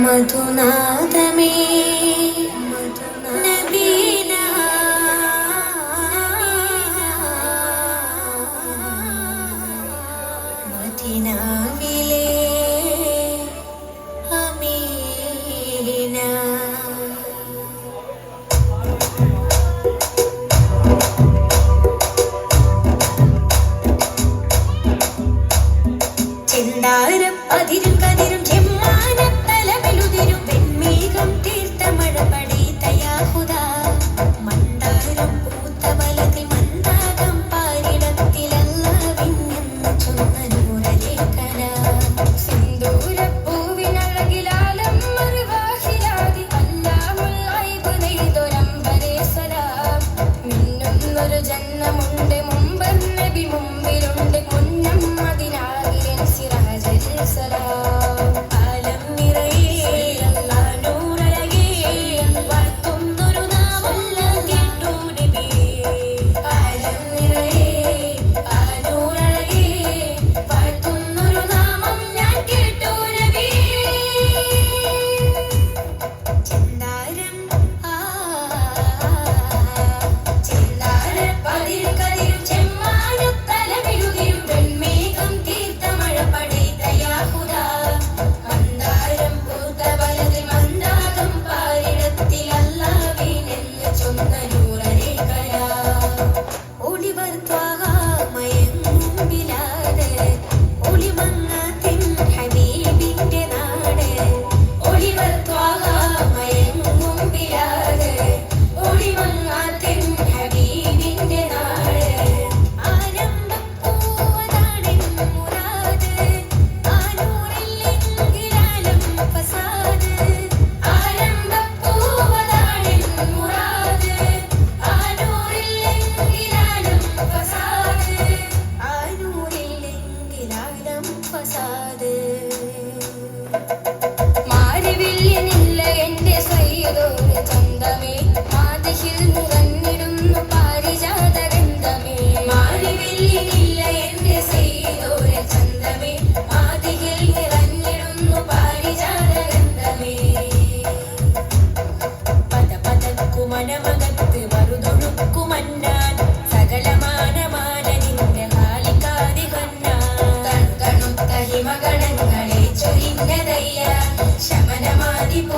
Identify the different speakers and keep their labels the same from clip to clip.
Speaker 1: മധുനാഥമേ മദിനാവിലെ അമീന. ചെന്താരം അതിരും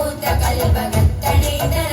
Speaker 1: ಕಲ್ಪಗತ್ತಣೆ ತರ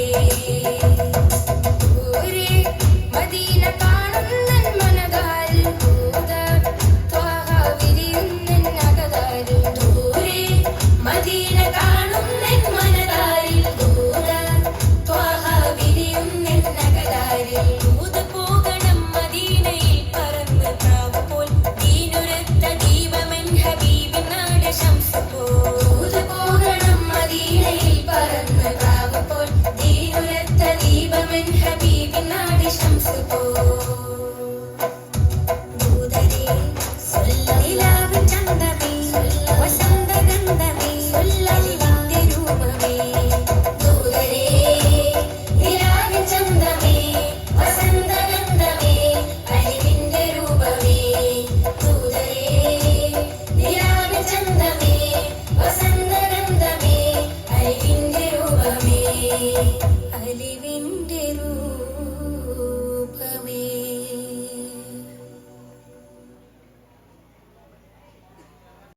Speaker 1: അലിവിന്റെ